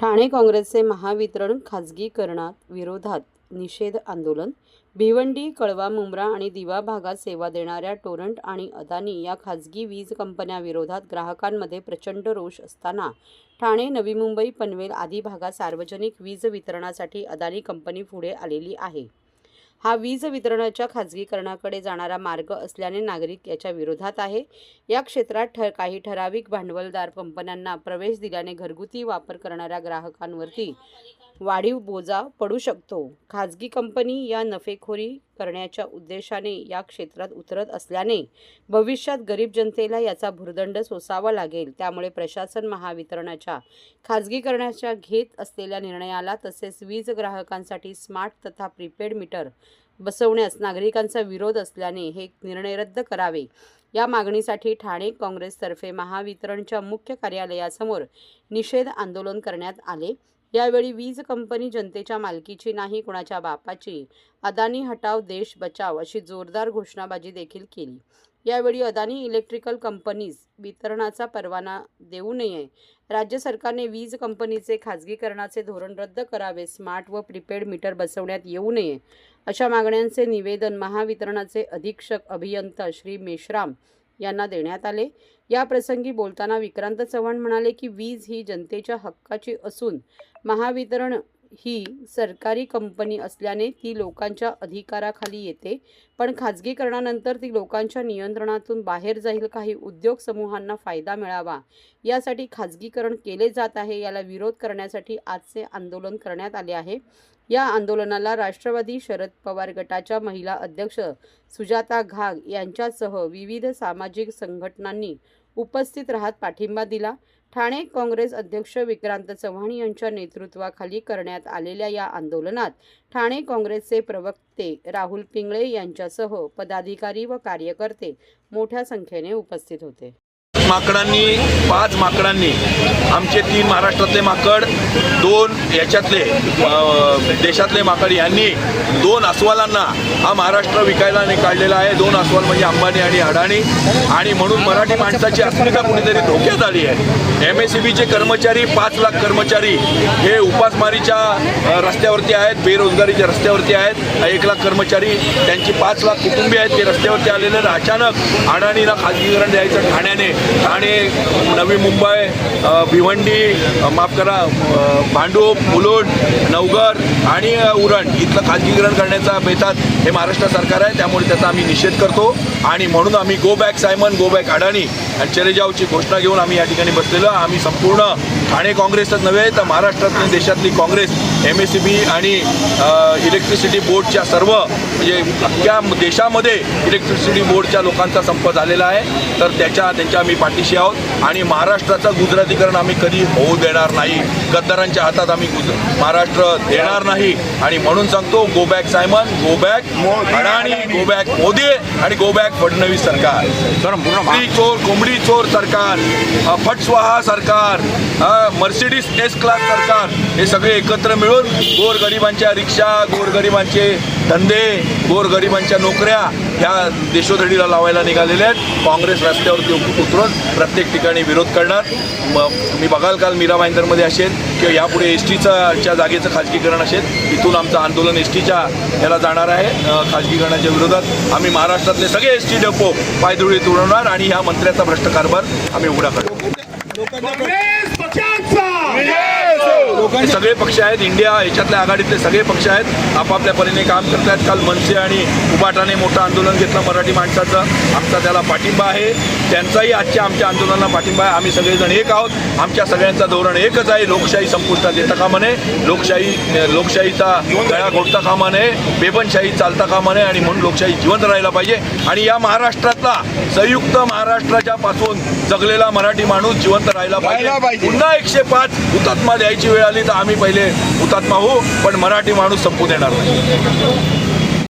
ठाणे काँग्रेसचे महावितरण खाजगीकरणात विरोधात निषेध आंदोलन भिवंडी कळवा मुंब्रा आणि दिवा भागात सेवा देणाऱ्या टोरंट आणि अदानी या खाजगी वीज कंपन्याविरोधात ग्राहकांमध्ये प्रचंड रोष असताना ठाणे नवी मुंबई पनवेल आदी भागात सार्वजनिक वीज वितरणासाठी अदानी कंपनी पुढे आलेली आहे. हा वीज वितरणाच्या खाजगीकरणाकडे जाणारा मार्ग असल्याने नागरिक याच्या विरोधात आहे. या क्षेत्रात ठर काही ठराविक भांडवलदार कंपन्यांना प्रवेश दिल्याने घरगुती वापर करणाऱ्या ग्राहकांवरती वाढीव बोजा पडू शकतो. खाजगी कंपनी या नफेखोरी करण्याच्या उद्देशाने या क्षेत्रात उतरत असल्याने भविष्यात गरीब जनतेला याचा भुर्दंड सोसावा लागेल. त्यामुळे प्रशासन महावितरणाच्या खाजगीकरणाच्या घेत असलेल्या निर्णयाला तसेच वीज ग्राहकांसाठी स्मार्ट तथा प्रीपेड मीटर बसवण्यास नागरिकांचा विरोध असल्याने हे निर्णय रद्द करावे. या मागणीसाठी ठाणे काँग्रेसतर्फे महावितरणच्या मुख्य कार्यालयासमोर निषेध आंदोलन करण्यात आले. यावेळी वीज कंपनी जनतेच्या मालकीची नाही कुणाच्या बापाची. अदानी हटाव देश बचाव अशी जोरदार घोषणाबाजी देखील केली. यावेळी अदानी इलेक्ट्रिकल कंपनीज वितरणाचा परवाना देऊ नये. राज्य सरकारने वीज कंपनीचे खाजगीकरणाचे धोरण रद्द करावे स्मार्ट व प्रीपेड मीटर बसवण्यात येऊ नये. अशा मागण्यांचे निवेदन महावितरणाचे अधीक्षक अभियंता श्री मेश्राम यांना देण्यात आले. या प्रसंगी बोलताना विक्रांत चव्हाण म्हणाले की वीज ही जनतेच्या हक्काची असून महावितरण ही सरकारी कंपनी असल्याने ती लोकांच्या अधिकाराखाली येते. पण खाजगीकरणानंतर ती लोकांच्या नियंत्रणातून बाहेर जाईल काही उद्योग समूहांना फायदा मिळावा. यासाठी खाजगीकरण केले जात आहे. याला विरोध करण्यासाठी आजचे आंदोलन करण्यात आले आहे. या आंदोलनाला राष्ट्रवादी शरद पवार गटाच्या महिला अध्यक्ष सुजाता घाग यांच्यासह विविध सामाजिक संघटनांनी उपस्थित राहत पाठिंबा दिला. ठाणे काँग्रेस अध्यक्ष विक्रांत चव्हाण यांच्या नेतृत्वाखाली करण्यात आलेल्या या आंदोलनात ठाणे काँग्रेसचे प्रवक्ते राहुल पिंगळे यांच्यासह पदाधिकारी व कार्यकर्ते मोठ्या संख्येने उपस्थित होते. माकडांनी पाच माकडांनी आमचे तीन महाराष्ट्रातले माकड दोन याच्यातले देशातले माकड यांनी दोन अस्वलांना हा महाराष्ट्र विकायला काढलेला आहे. दोन अस्वल म्हणजे अंबानी आणि अडाणी. आणि म्हणून मराठी माणसाची अस्मिता कुठेतरी धोक्यात आली आहे. एम एस सी बीचे कर्मचारी पाच लाख कर्मचारी हे उपासमारीच्या रस्त्यावरती आहेत बेरोजगारीच्या रस्त्यावरती आहेत. एक लाख कर्मचारी त्यांची पाच लाख कुटुंबी आहेत. ते रस्त्यावरती आलेले अचानक अडाणीला खाजगीकरण द्यायचं ठाण्याने. ठाणे नवी मुंबई भिवंडी माफ करा भांडूप मुलुंड नवघर आणि उरण इथलं खाजगीकरण करण्याचा बेतात हे महाराष्ट्र सरकार आहे. त्यामुळे त्याचा आम्ही निषेध करतो. आणि म्हणून आम्ही go back Simon go back Adani आणि चरेजावची घोषणा घेऊन आम्ही या ठिकाणी बसलेलो. आम्ही संपूर्ण ठाणे काँग्रेसच नव्हे तर महाराष्ट्रातली देशातली Congress M S C B आणि इलेक्ट्रिसिटी बोर्डच्या सर्व म्हणजे अख्ख्या देशामध्ये इलेक्ट्रिसिटी बोर्डच्या लोकांचा संप झालेला आहे. तर त्याच्या त्यांच्या आम्ही पाठीशी आहोत. आणि महाराष्ट्राचं गुजरातीकरण आम्ही कधी होऊ देणार नाही. गद्दारांच्या हातात आम्ही गुज महाराष्ट्र देणार नाही. आणि म्हणून सांगतो go back Simon go back Adani go back Modi आणि गो बॅक फडणवीस सरकार. कोंबडी चोर कोंबडी चोर सरकार. फटस्वाहा सरकार. मर्सिडीज एस क्लास सरकार हे सगळे एकत्र मिळून गोरगरिबांच्या रिक्षा गोरगरिबांचे धंदे गोरगरिबांच्या नोकऱ्या ह्या देशोधडीला लावायला निघालेल्या आहेत. काँग्रेस रस्त्यावरती उतरून प्रत्येक ठिकाणी विरोध करणार. मग मी बघाल काल मीरा भाईंदरमध्ये असेल किंवा यापुढे एस टीच्या जागेचं खाजगीकरण असेल इथून आमचं आंदोलन एस टीच्या याला जाणार आहे. खाजगीकरणाच्या विरोधात आम्ही महाराष्ट्रातले सगळे एस टी डेपो पायदुळीत उडवणार आणि ह्या मंत्र्याचा भ्रष्ट कारभार आम्ही उघडा करतो हे सगळे पक्ष आहेत. इंडिया याच्यातल्या आघाडीतले सगळे पक्ष आहेत. आपापल्या परीने काम करत आहेत काल मनसे आणि उबाटाने मोठं आंदोलन घेतलं मराठी माणसाचं. आमचा त्याला पाठिंबा आहे. त्यांचाही आजच्या आमच्या आंदोलनाला पाठिंबा आहे. आम्ही सगळेजण एक आहोत. आमच्या सगळ्यांचं धोरण एकच आहे. लोकशाही संपुष्टात येता कामा नये लोकशाही लोकशाहीचा गळा घोटता कामा नये बेबनशाही चालता कामा नये आणि म्हणून लोकशाही जिवंत राहायला पाहिजे. आणि या महाराष्ट्रातला संयुक्त महाराष्ट्राच्या पासून जगलेला मराठी माणूस जिवंत राहायला पाहिजे. पुन्हा एकशे पाच हुतात्मा द्यायची वेळ आली आम्ही पहिले हुतात्मा होऊ पण मराठी माणूस संपू देणार नाही.